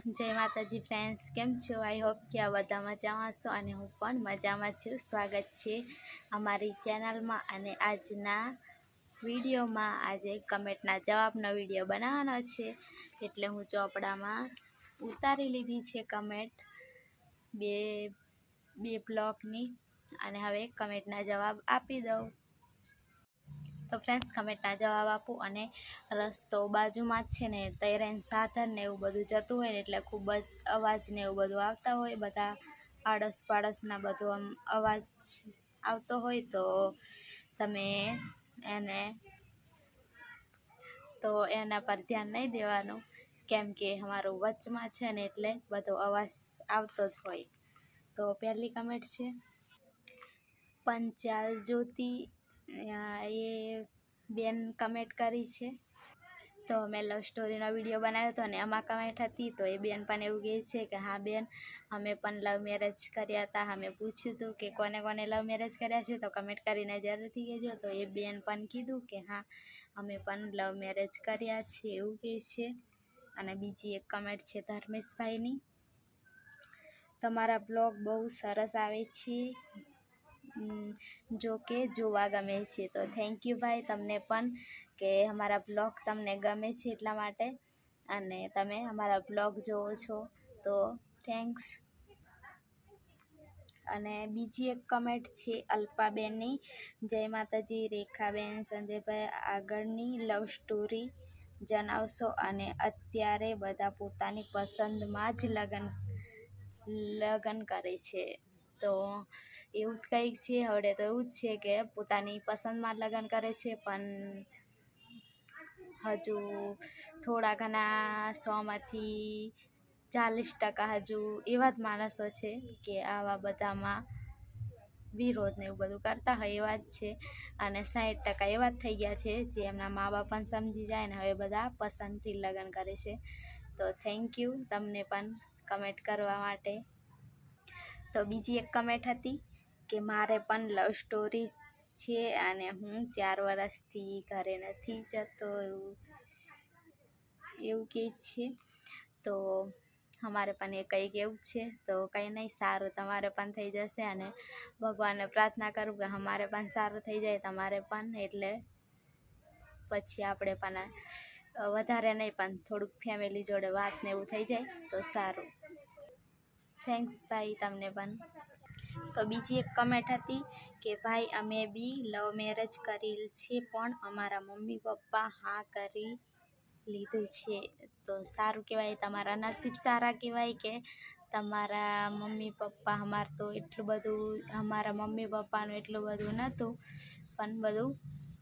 જય માતાજી ફ્રેન્ડ્સ કેમ છો? આઈ હોપ કે આ બધા મજામાં છો અને હું પણ મજામાં છું. સ્વાગત છે અમારી ચેનલમાં અને આજના વિડીયોમાં. આજે કમેન્ટના જવાબનો વીડિયો બનાવવાનો છે. એટલે હું ચોપડામાં ઉતારી લીધી છે કમેન્ટ બે બે બ્લોકની અને હવે કમેન્ટના જવાબ આપી દઉં. તો ફ્રેન્ડ્સ કમેન્ટના જવાબ આપું અને રસ્તો બાજુમાં જ છે ને, તૈરેન, સાધન ને એવું બધું જતું હોય ને, એટલે ખૂબ જ અવાજ ને એવું બધું આવતા હોય. બધા આડસ પાડોશના બધું આમ અવાજ આવતો હોય તો તમે એને, તો એના પર ધ્યાન નહીં દેવાનું. કેમ કે અમારું વચમાં છે ને, એટલે બધો અવાજ આવતો જ હોય. તો પહેલી કમેન્ટ છે, પંચાલ જ્યોતિ એ બેન કમેન્ટ કરી છે. તો મેં લવ સ્ટોરીનો વીડિયો બનાવ્યો હતો અને એમાં કમેન્ટ હતી. તો એ બેન પણ એવું કહે છે કે, હા બેન, અમે પણ લવ મેરેજ કર્યા હતા. અમે પૂછ્યું હતું કે કોને કોને લવ મેરેજ કર્યા છે. તો કમેન્ટ કરીને જરૂરથી કહેજો. તો એ બેન પણ કીધું કે, હા, અમે પણ લવ મેરેજ કર્યા છે એવું કહે છે. અને બીજી એક કમેન્ટ છે ધર્મેશભાઈની. તમારા બ્લોગ બહુ સરસ આવે છે. જો કે જોવા ગમે છે. તો થેન્ક યુ ભાઈ તમને પણ કે અમારા બ્લોગ તમને ગમે છે એટલા માટે. અને તમે અમારા બ્લોગ જોવો છો, તો થેન્ક્સ અને બીજી એક કમેન્ટ છે અલ્પાબેનની. જય માતાજી, રેખાબેન, સંજયભાઈ આગળની લવ સ્ટોરી જણાવશો. અને અત્યારે બધા પોતાની પસંદમાં જ લગ્ન લગ્ન કરે છે. તો એવું જ કંઈક છે. હવે તો એવું જ છે કે પોતાની પસંદમાં લગ્ન કરે છે, પણ હજુ થોડા ઘણા સોમાંથી ચાલીસ ટકા હજુ એવા જ માણસો છે કે આવા બધામાં વિરોધ ને એવું બધું કરતા હોય એવા જ છે. અને સાઠ ટકા એવા જ થઈ ગયા છે જે એમના મા બાપ પણ સમજી જાય ને હવે બધા પસંદથી લગ્ન કરે છે. તો થેન્ક યુ તમને પણ કમેન્ટ કરવા માટે. તો બીજી એક કમેન્ટ હતી કે મારે પણ લવ સ્ટોરી છે અને હું ચાર વર્ષથી ઘરે નથી જતો એવું એવું કહે છે. તો અમારે પણ એ કંઈક એવું છે. તો કંઈ નહીં, સારું તમારે પણ થઈ જશે અને ભગવાનને પ્રાર્થના કરું કે અમારે પણ સારું થઈ જાય તમારે પણ, એટલે પછી આપણે પણ વધારે નહીં પણ થોડુંક ફેમિલી જોડે વાત ને એવું થઈ જાય તો સારું. થેન્ક્સ ભાઈ, તમને પણ. તો બીજી એક કમેન્ટ હતી કે, ભાઈ, અમે બી લવ મેરેજ કરેલ છે, પણ અમારા મમ્મી પપ્પા હા કરી લીધું છે. તો સારું કહેવાય, તમારા નસીબ સારા કહેવાય કે તમારા મમ્મી પપ્પા અમારે તો એટલું બધું, અમારા મમ્મી પપ્પાનું એટલું બધું નહોતું, પણ બધું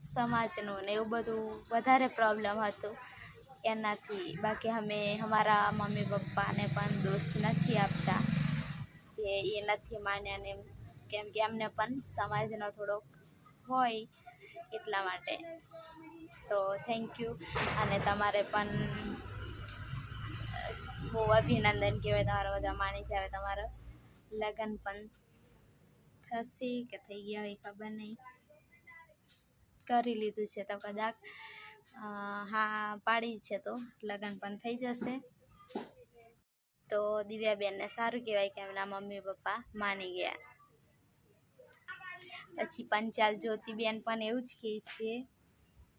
સમાજનું ને એવું બધું વધારે પ્રોબ્લેમ હતું. એનાથી. બાકી અમે અમારા મમ્મી પપ્પાને પણ દોષ નથી આપતા, કે એ નથી માન્યા ને કેમ કે એમને પણ સમાજનો થોડોક હોય એટલા માટે. તો થેન્ક યુ અને તમારે પણ બહુ અભિનંદન કહેવાય, તમારા બધા માની જાય તમારા લગ્ન પણ થશે કે થઈ ગયા હોય ખબર નહીં. કરી લીધું છે તો કદાચ હા, પાડી છે તો. લગ્ન પણ થઈ જશે. તો દિવ્યાબેનને સારું કહેવાય કે એમના મમ્મી પપ્પા માની ગયા. પછી પંચાલ જ્યોતિબેન પણ એવું જ કહે છે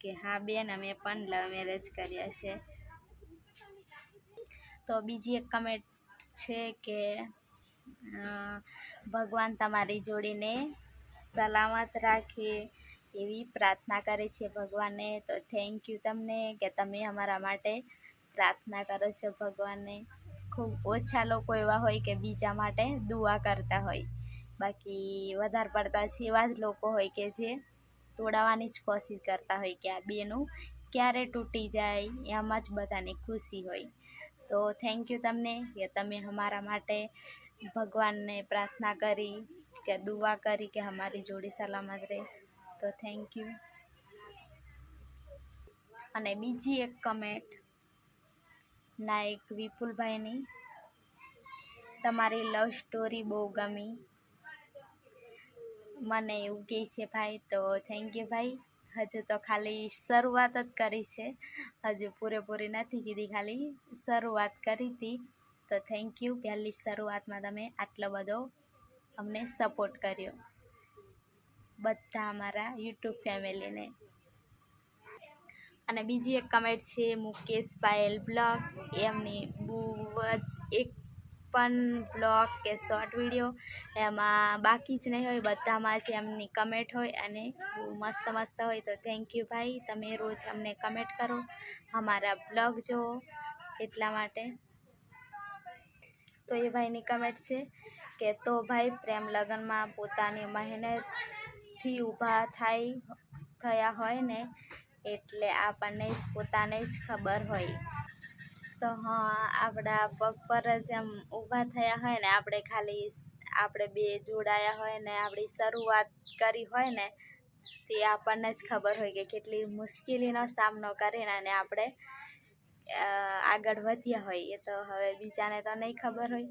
કે, હા, બેન, અમે પણ લવ મેરેજ કર્યા છે. તો બીજી એક કમેન્ટ છે કે ભગવાન તમારી જોડીને સલામત રાખે. એવી પ્રાર્થના કરે છે ભગવાનને. તો થેન્ક યુ તમને કે તમે અમારા માટે પ્રાર્થના કરો છો ભગવાનને. ખૂબ ઓછા લોકો એવા હોય કે બીજા માટે દુઆ કરતા હોય. બાકી વધારે પડતા છે એવા જ લોકો હોય કે જે તોડાવવાની જ કોશિશ કરતા હોય કે આ બેનું ક્યારે તૂટી જાય, એમાં જ બધાને ખુશી હોય. તો થેન્ક યુ તમને કે તમે અમારા માટે ભગવાનને પ્રાર્થના કરી, કે દુઆ કરી કે અમારી જોડી સલામત રહે. તો થેન્ક યુ અને બીજી એક કમેન્ટ નાયક વિપુલભાઈની, તમારી લવ સ્ટોરી બહુ ગમી. મને એવું કહે છે, ભાઈ, તો થેન્ક યુ ભાઈ. હજુ તો ખાલી શરૂઆત જ કરી છે. હજુ પૂરેપૂરી નથી કીધી, ખાલી શરૂઆત કરી હતી. તો થેન્ક યુ પહેલી શરૂઆતમાં તમે આટલો બધો અમને સપોર્ટ કર્યો. બધા અમારા યુટ્યુબ ફેમિલીને. અને બીજી એક કમેન્ટ છે મુકેશ પાયલ બ્લોગ એમની બહુ જ એક પણ બ્લોગ કે શોર્ટ વીડિયો એમાં બાકી જ નહીં હોય, બધામાં જ એમની કમેન્ટ હોય અને બહુ મસ્ત મસ્ત હોય. તો થેન્ક યુ ભાઈ, તમે રોજ અમને કમેન્ટ કરો. અમારા બ્લોગ જુઓ એટલા માટે. તો એ ભાઈની કમેન્ટ છે કે, તો ભાઈ, પ્રેમ લગ્નમાં પોતાની મહેનતથી ઊભા થાય, થયા હોય ને, એટલે આપણને જ પોતાને જ ખબર હોય. તો હા આપણા પગ પર જ એમ ઊભા થયા હોય ને, આપણે ખાલી આપણે બે જોડાયા હોય ને, આપણી શરૂઆત કરી હોય ને, તે આપણને જ ખબર હોય કે કેટલી મુશ્કેલીનો સામનો કરીને અને આપણે આગળ વધ્યા હોય એ તો હવે બીજાને તો નહીં ખબર હોય.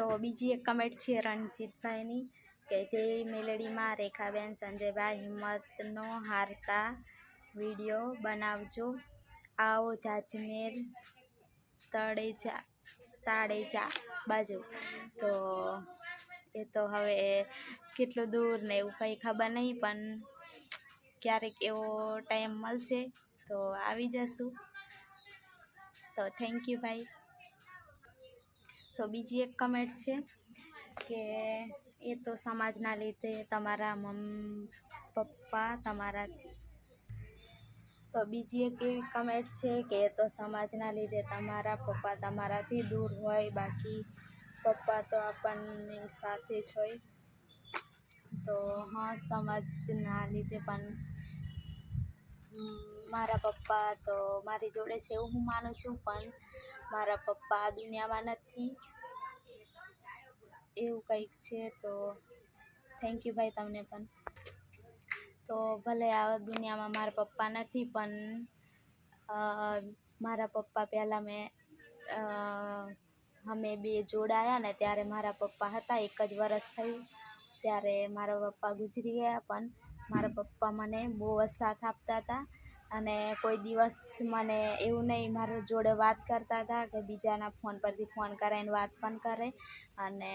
તો બીજી એક કમેન્ટ છે રણજીતભાઈની કે જે મેલેડીમાં રેખાબેન સંજયભાઈ હિંમતનો હારતા વીડિયો બનાવજો. આવો જાજમેર તળેજા તાળેજા બાજુ. તો એ તો હવે કેટલું દૂર ને એવું કંઈ ખબર નહીં, પણ ક્યારેક એવો ટાઈમ મળશે. તો આવી જશું. તો થેન્ક યુ ભાઈ. તો બીજી એક કમેન્ટ છે કે એ તો સમાજના લીધે તમારા મમ્મી પપ્પા, તમારા તો બીજી એક એવી કમેન્ટ છે કે એ તો સમાજના લીધે તમારા પપ્પા તમારાથી દૂર હોય, બાકી પપ્પા તો આપણને સાથે જ હોય. તો હા, સમાજના લીધે પણ મારા પપ્પા તો મારી જોડે છે એવું હું માનું છું, પણ મારા પપ્પા દુનિયામાં નથી. એવું કંઈક છે, તો થેન્ક યુ ભાઈ તમને પણ. તો ભલે આ દુનિયામાં મારા પપ્પા નથી, પણ મારા પપ્પા પહેલાં મેં અમે બે જોડાયા ને ત્યારે મારા પપ્પા હતા, એક જ વરસ થયું. ત્યારે મારા પપ્પા ગુજરી ગયા, પણ મારા પપ્પા મને બહુ જ સાથ આપતા હતા અને કોઈ દિવસ મને એવું નહીં, મારા જોડે વાત કરતા હતા કે બીજાના ફોન પરથી ફોન કરાવીને વાત પણ કરે. અને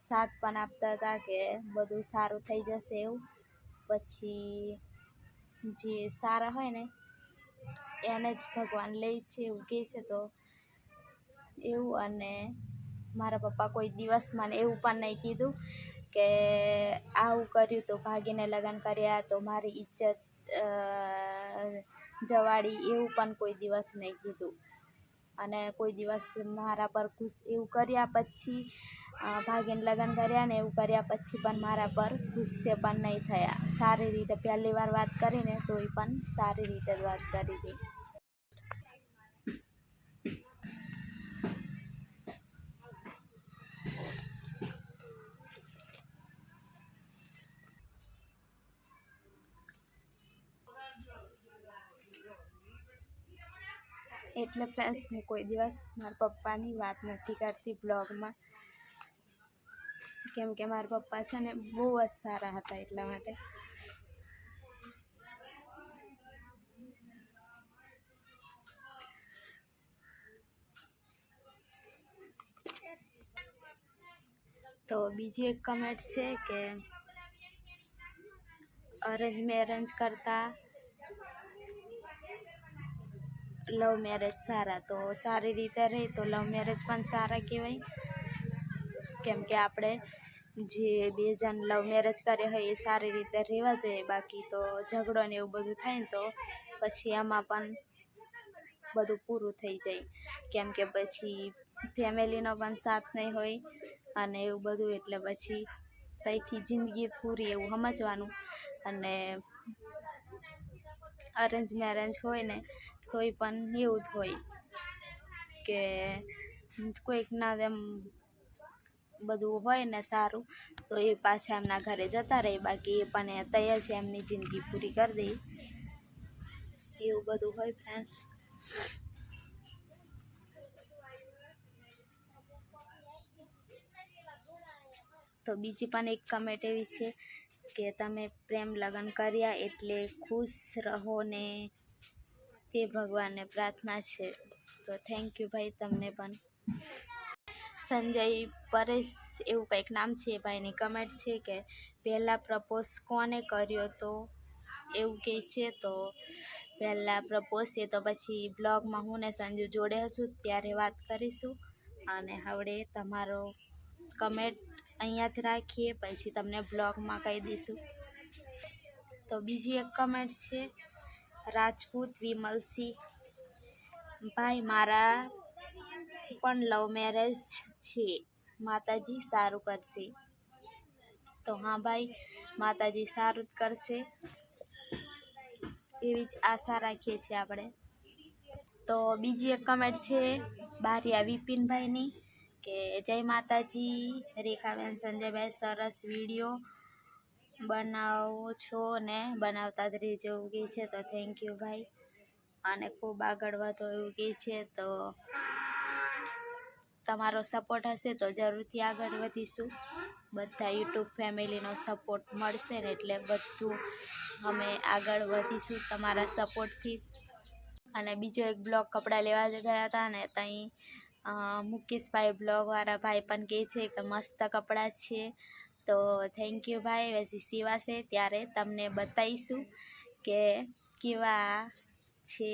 સાથ પણ આપતા હતા કે બધું સારું થઈ જશે એવું. પછી જે સારા હોય ને, એને જ ભગવાન લે છે એવું કહે છે તો એવું. અને મારા પપ્પા કોઈ દિવસ મને એવું પણ નહીં કીધું કે આવું કર્યું તો ભાગીને લગ્ન કર્યા તો મારી ઇજ્જત જવાડી એવું પણ કોઈ દિવસ નહીં કીધું. અને કોઈ દિવસ મારા પર ખુશ એવું કર્યા પછી ભાગીને લગ્ન કર્યા ને એવું કર્યા પછી પણ મારા પર ગુસ્સે પણ નહીં થયા. સારી રીતે પહેલી વાર વાત કરીને તોય પણ સારી રીતે જ વાત કરી હતી એટલે ફ્રેન્ડ્સ, હું કોઈ દિવસ મારા પપ્પાની વાત નથી કરતી બ્લોગમાં. કેમ કે મારા પપ્પા છે ને બહુ જ સારા હતા એટલા માટે. તો બીજી એક કમેન્ટ છે કે અરેન્જ મેરેજ કરતાં લવ મેરેજ સારા. તો સારી રીતે રહે તો લવ મેરેજ પણ સારા કહેવાય. કેમ કે આપણે જે બે જણ લવ મેરેજ કરે હોય એ સારી રીતે રહેવા જોઈએ, બાકી તો ઝઘડો ને એવું બધું થાય ને તો પછી આમાં પણ બધું પૂરું થઈ જાય. કેમ કે પછી ફેમિલીનો પણ સાથ નહીં હોય અને એવું બધું એટલે પછી ત્યાંથી જિંદગી પૂરી એવું સમજવાનું. અને અરેન્જ મેરેજ હોય ને તોય પણ એવું જ હોય કે કોઈકના એમ બધું હોય ને સારું, તો એ પાછા એમના ઘરે જતા રહે. બાકી એ પણ તૈયાર છે, એમની જિંદગી પૂરી કરી દે. એવું બધું હોય ફ્રેન્ડ્સ તો બીજી પણ એક કમેન્ટ એવી છે કે તમે પ્રેમ લગ્ન કર્યા એટલે ખુશ રહો ને તે ભગવાનને પ્રાર્થના છે. તો થેન્ક યુ ભાઈ, તમને પણ. સંજય પરેશ એવું કંઈક નામ છે ભાઈની કમેન્ટ છે કે પહેલાં પ્રપોઝ કોને કર્યો તો? એવું કહે છે તો? પહેલાં પ્રપોઝ છે તો પછી બ્લોગમાં હું ને સંજુ જોડે હશું, ત્યારે વાત કરીશું. અને હવે તમારો કમેન્ટ અહીંયા જ રાખીએ, પછી તમને બ્લોગમાં કહી દઈશું. તો બીજી એક કમેન્ટ છે, રાજપૂત વિમલસિંહ. ભાઈ, મારા પણ લવ મેરેજ છે. માતાજી સારું કરશે. તો હા ભાઈ, માતાજી સારું જ કરશે. એવી જ આશા રાખીએ છીએ આપણે. તો બીજી એક કમેન્ટ છે બારિયા વિપિનભાઈની, કે જય માતાજી, રેખાબેન સંજયભાઈ સરસ વીડિયો બનાવો છો ને બનાવતા જ રહેજો એવું કહે છે. તો થેન્ક યુ ભાઈ. અને ખૂબ આગળ વધો એવું કહે છે. તો તમારો સપોર્ટ હશે તો જરૂરથી આગળ વધીશું. બધા યુટ્યુબ ફેમિલીનો સપોર્ટ મળશે ને એટલે બધું અમે આગળ વધીશું તમારા સપોર્ટથી અને બીજો એક બ્લોગ કપડાં લેવા ગયા હતા ને ત્યાં મુકેશભાઈ બ્લોગવાળા ભાઈ પણ કહે છે કે મસ્ત કપડાં છે. તો થેન્ક યુ ભાઈ પછી સીવાશે ત્યારે તમને બતાવીશું કે કેવા છે.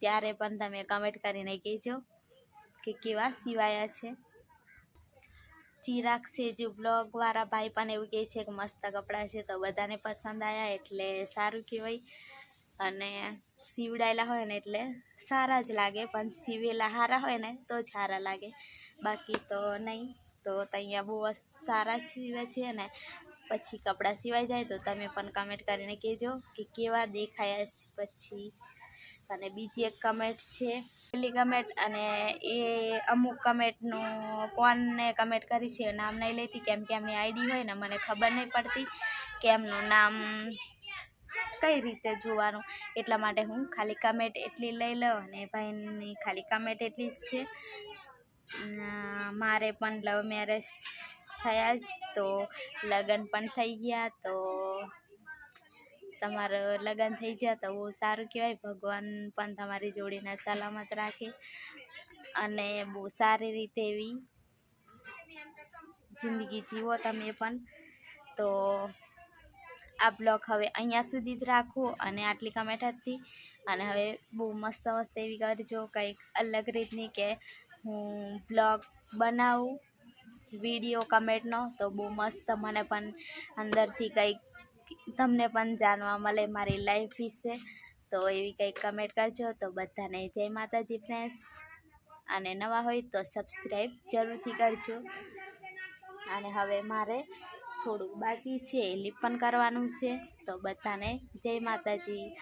ત્યારે પણ તમે કમેન્ટ કરીને કહેજો. કે કેવા સિવાયા છે? ચિરાગ જે બ્લોગવાળા ભાઈ પણ એવું કહે છે કે મસ્ત કપડાં છે તો બધાને પસંદ આવ્યા એટલે સારું કહેવાય. અને સીવડાયેલા હોય ને એટલે સારા જ લાગે, પણ સીવેલા સારા હોય ને તો સારા લાગે. બાકી તો નહીં, તો અહીંયા બહુ સારા સીવે છે ને. પછી કપડાં સિવાય જાય તો તમે પણ કમેન્ટ કરીને કહેજો કે કેવા દેખાયા છે પછી. અને બીજી એક કમેન્ટ છે. પેલી કમેન્ટ અને એ અમુક કમેન્ટનું કોને કમેન્ટ કરી છે, નામ નહીં લેતી, કેમ કે એમની આઈડી હોય ને, મને ખબર નહીં પડતી કે એમનું નામ કઈ રીતે જોવાનું. એટલા માટે હું ખાલી કમેન્ટ એટલી લઈ લઉં અને ભાઈની ખાલી કમેન્ટ એટલી જ છે. મારે પણ લવ મેરેજ થયા તો, લગ્ન પણ થઈ ગયા તો તમારો લગ્ન થઈ જાય તો બહુ સારું કહેવાય. ભગવાન પણ તમારી જોડીને સલામત રાખે અને બહુ સારી રીતે એવી જિંદગી જીવો તમે પણ. તો આ બ્લોગ હવે અહીંયા સુધી જ રાખું અને આટલી કમેન્ટ હતી અને હવે બહુ મસ્ત મસ્ત એવી કરજો કંઈક અલગ રીતની કે હું બ્લોગ બનાવું, વીડિયો કમેન્ટનો. તો બહુ મસ્ત મને પણ અંદરથી કંઈક તમને પણ જાણવા મળે મારી લાઈફ વિશે. તો એવી કંઈક કમેન્ટ કરજો. તો બધાને જય માતાજી ફ્રેન્ડ્સ અને નવા હોય તો સબસ્ક્રાઈબ જરૂરથી કરજો. અને હવે મારે થોડુંક બાકી છે. એ લીપન કરવાનું છે. તો બધાને જય માતાજી.